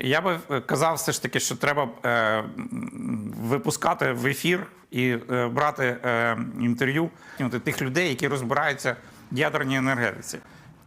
Я би е, казав все ж таки, що треба е, випускати в ефір і е, брати е, інтерв'ю тих людей, які розбираються в ядерній енергетиці.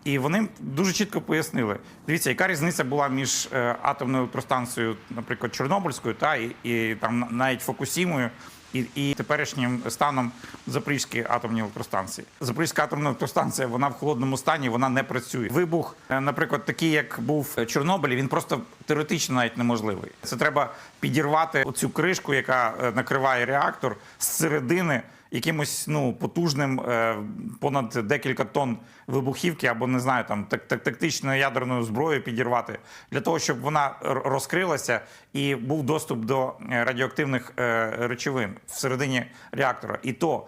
І вони дуже чітко пояснили: дивіться, яка різниця була між е, атомною електростанцією, наприклад, Чорнобильською, та і, і там навіть Фокусімою. І, і теперішнім станом Запорізької атомної електростанції. Запорізька атомна електростанція вона в холодному стані, вона не працює. Вибух, е, наприклад, такий, як був в Чорнобилі, він просто теоретично навіть неможливий. Це треба підірвати оцю кришку, яка е, накриває реактор з середини якимось ну потужним е, понад декілька тонн вибухівки або не знаю там так, так тактичною ядерною зброєю підірвати для того, щоб вона розкрилася і був доступ до е, радіоактивних речовин всередині реактора. І то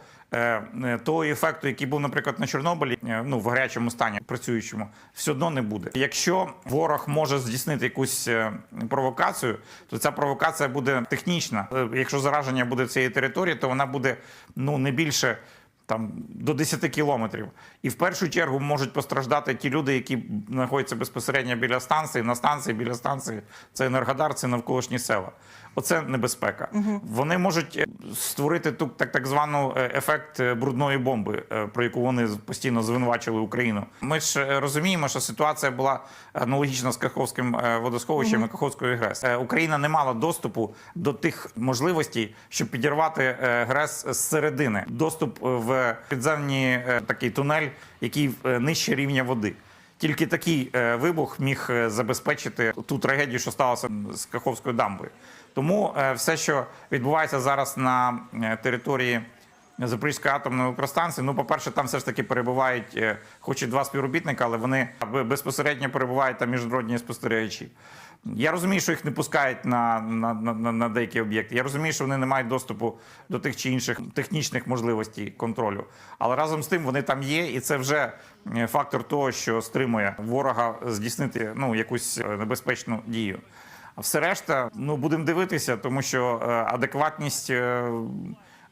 того ефекту, який був, наприклад, на Чорнобилі, е, ну в гарячому стані працюючому, все одно не буде. Якщо ворог може здійснити якусь е, провокацію, то ця провокація буде технічна. Е, Якщо зараження буде цієї території, то вона буде ну не більше. Там до 10 кілометрів, і в першу чергу можуть постраждати ті люди, які знаходяться безпосередньо біля станції. На станції біля станції це Енергодар, це навколишні села. Оце небезпека. Вони можуть е, створити ту так, так звану е, ефект е, брудної бомби, про яку вони постійно звинувачили Україну. Ми ж розуміємо, що ситуація була аналогічна з Каховським водосховищем і Каховською ГРЕС. Україна не мала доступу до тих можливостей, щоб підірвати ГРЕС з середини. Доступ в підземні е, такий тунель, який е, нижче рівня води. Тільки такий е, вибух міг забезпечити ту трагедію, що сталося з Каховською дамбою. Тому все, що відбувається зараз на території Запорізької атомної електростанції, ну, по-перше, там все ж таки перебувають, хоч і два співробітника, але вони безпосередньо перебувають там міжнародні спостерігачі. Я розумію, що їх не пускають на, на, на, на- деякі об'єкти. Я розумію, що вони не мають доступу до тих чи інших технічних можливостей контролю. Але разом з тим вони там є, і це вже е, фактор того, що стримує ворога здійснити ну, якусь е, небезпечну дію. А все решта, ну будемо дивитися, тому що е, адекватність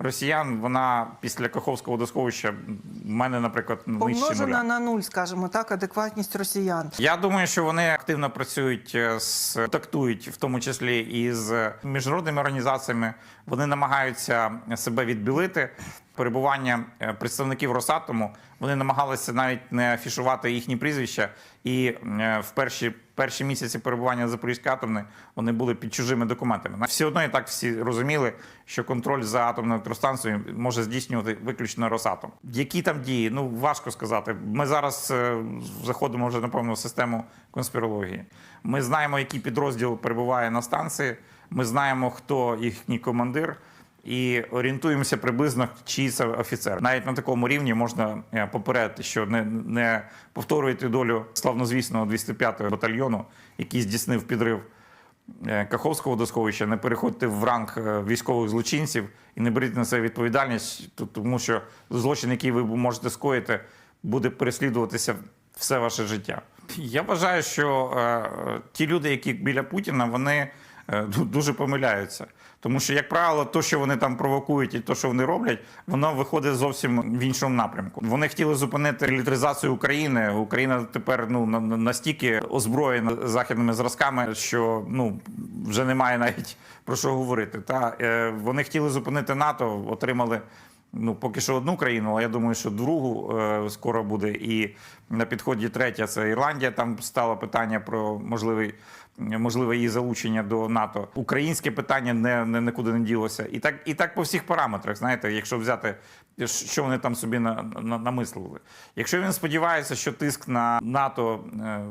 росіян, вона після Каховського водосховища в мене, наприклад, нижче Помножена нуля. на нуль, скажімо так, адекватність росіян. Я думаю, що вони активно працюють е, з тактують, в тому числі і з міжнародними організаціями. Вони намагаються себе відбілити. Перебування е, представників Росатому вони намагалися навіть не афішувати їхні прізвища, і е, в перші перші місяці перебування Запорізької атомної вони були під чужими документами. Все одно і так всі розуміли, що контроль за атомною електростанцією може здійснювати виключно Росатом. Які там дії? Ну важко сказати. Ми зараз е, заходимо вже напевно в систему конспірології. Ми знаємо, який підрозділ перебуває на станції. Ми знаємо, хто їхній командир. І орієнтуємося приблизно, чий це офіцер. Навіть на такому рівні можна е, попередити, що не, не повторюйте долю славнозвісного 205-го батальйону, який здійснив підрив е, Каховського водосховища, не переходьте в ранг е, військових злочинців і не беріть на себе відповідальність, тому що злочин, який ви можете скоїти, буде переслідуватися все ваше життя. Я вважаю, що е, ті люди, які біля Путіна, вони дуже помиляються. Тому що, як правило, то, що вони там провокують, і то, що вони роблять, воно виходить зовсім в іншому напрямку. Вони хотіли зупинити мілітаризацію України. Україна тепер ну на- на- настільки озброєна західними зразками, що ну вже немає навіть про що говорити. Та е, вони хотіли зупинити НАТО, отримали. Ну, поки що одну країну, але я думаю, що другу е, скоро буде. І на підході третя це Ірландія. Там стало питання про можливий, можливе її залучення до НАТО. Українське питання не, не нікуди не ділося. І так, і так по всіх параметрах. Знаєте, якщо взяти, що вони там собі на, на, намислили. Якщо він сподівається, що тиск на НАТО е,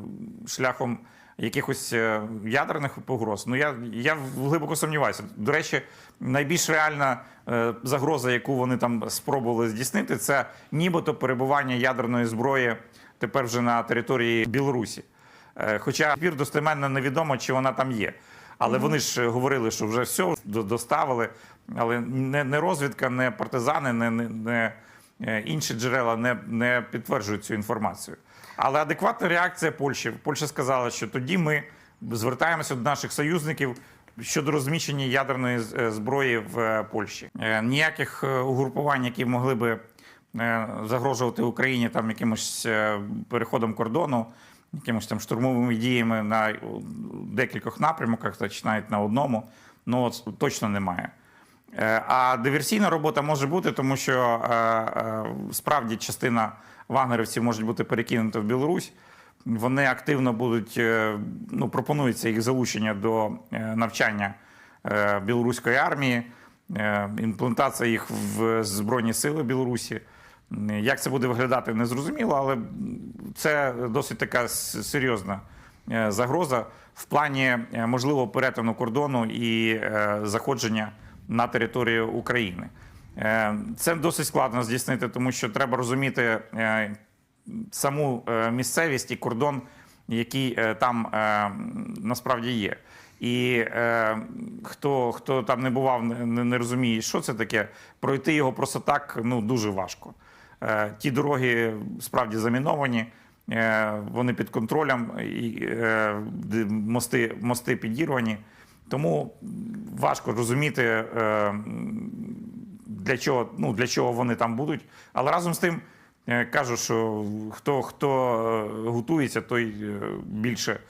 шляхом якихось е, ядерних погроз. Ну я, я глибоко сумніваюся. До речі, найбільш реальна е, загроза, яку вони там спробували здійснити, це нібито перебування ядерної зброї тепер вже на території Білорусі. Е, Хоча тепер достеменно невідомо, чи вона там є. Але вони ж говорили, що вже все доставили. Але не, не розвідка, не партизани, не, не, не інші джерела не, не підтверджують цю інформацію. Але адекватна реакція Польщі. Польща сказала, що тоді ми звертаємося до наших союзників щодо розміщення ядерної е, зброї в е, Польщі. Е, Ніяких угрупувань, які могли би загрожувати Україні там якимось переходом кордону якимось там штурмовими діями на декількох напрямках, та чи навіть на одному. Ну от точно немає. Е, А диверсійна робота може бути, тому що е, е, справді частина вагнерівців можуть бути перекинута в Білорусь. Вони активно будуть, ну, пропонується їх залучення до навчання білоруської армії, імплементація їх в Збройні Сили Білорусі. Як це буде виглядати, не зрозуміло, але це досить така серйозна загроза в плані можливого перетину кордону і заходження на територію України. Е, Це досить складно здійснити, тому що треба розуміти е, саму е, місцевість і кордон, який там насправді є. І е, хто, хто там не бував, не- не розуміє, що це таке, пройти його просто так ну, дуже важко. Е, ті дороги справді заміновані, е, вони під контролем, і, е, мости, мости підірвані. Тому важко розуміти, е, для чого, ну, для чого вони там будуть. Але разом з тим е, кажу, що хто, хто е, готується, той більше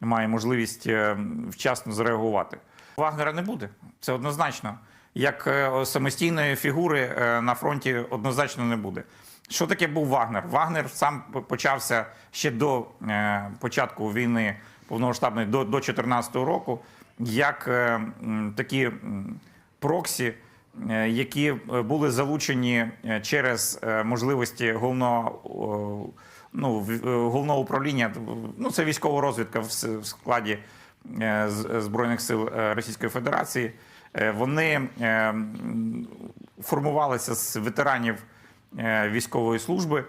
має можливість вчасно зреагувати. Вагнера не буде, це однозначно. Як самостійної фігури на фронті однозначно не буде. Що таке був Вагнер? Вагнер сам почався ще до початку війни повномасштабної, до 2014 року, як е, такі проксі, е, які е, були залучені через можливості головного, ну, головного управління. Ну, це військова розвідка в складі Збройних сил Російської Федерації. Вони формувалися з ветеранів військової служби,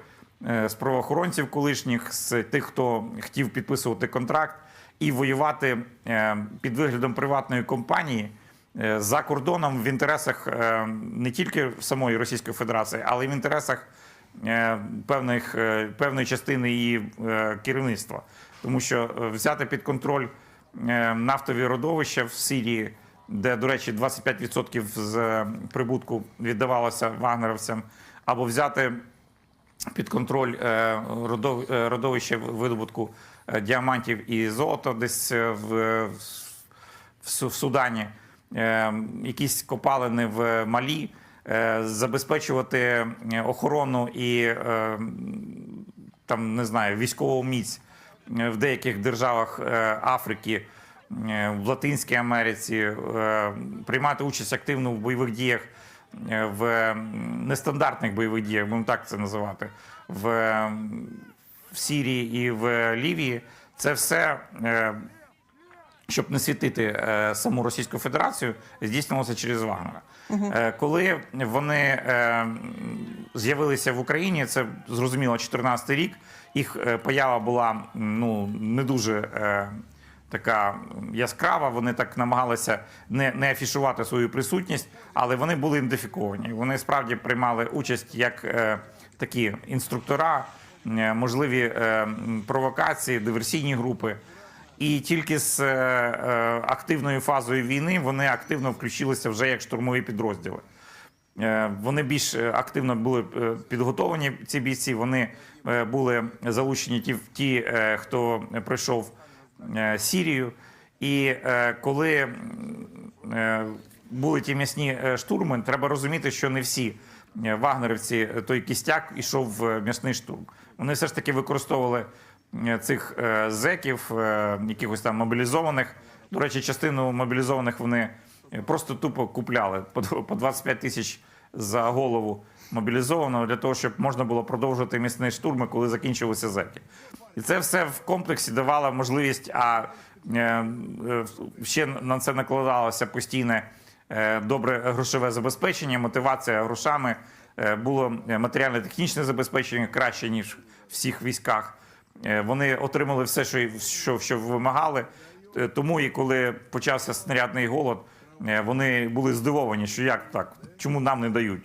з правоохоронців колишніх, з тих, хто хотів підписувати контракт і воювати е, під виглядом приватної компанії е, за кордоном в інтересах е, не тільки самої Російської Федерації, але й в інтересах певних, певної частини її керівництва. Тому що взяти під контроль нафтові родовища в Сирії, де, до речі, 25% з прибутку віддавалося вагнеровцям, або взяти під контроль родов- родовище видобутку діамантів і золота десь е, в, в, в Судані, е, якісь копалини в Малі, е, забезпечувати е, охорону і е, там не знаю військову міць е, в деяких державах е, Африки, е, в Латинській Америці, е, приймати участь активно в бойових діях. е, В нестандартних бойових діях, будемо так це називати, в, в Сірії і в Лівії, це все е, щоб не світити е, саму Російську Федерацію, здійснювалося через Вагнера. Е, коли вони е, з'явилися в Україні, це зрозуміло 14 рік. Їх е, поява була ну не дуже е, така яскрава. Вони так намагалися не, не афішувати свою присутність, але вони були ідентифіковані. Вони справді приймали участь як е, такі інструктора, е, можливі е, провокації, диверсійні групи. І тільки з е, е, активною фазою війни вони активно включилися вже як штурмові підрозділи. Е, Вони більш е, активно були е, підготовлені. Ці бійці вони е, були залучені ті, ті е, хто пройшов е, Сірію. І е, коли е, були ті м'ясні е, штурми, треба розуміти, що не всі е, вагнерівці е, той кістяк ішов в м'ясний штурм. Вони все ж таки використовували е, цих е, зеків, е, якихось там мобілізованих. До речі, частину мобілізованих вони просто тупо купляли по дв- по 25 тисяч за голову мобілізованого для того, щоб можна було продовжувати місні штурми, коли закінчилися зеки. І це все в комплексі давало можливість, а ще на це накладалося постійне добре грошове забезпечення, мотивація грошами. Е, Було матеріально-технічне забезпечення краще, ніж в всіх військах. Е, Вони отримали все, що, що, що вимагали. Е, Тому і коли почався снарядний голод, е, вони були здивовані, що як так, чому нам не дають.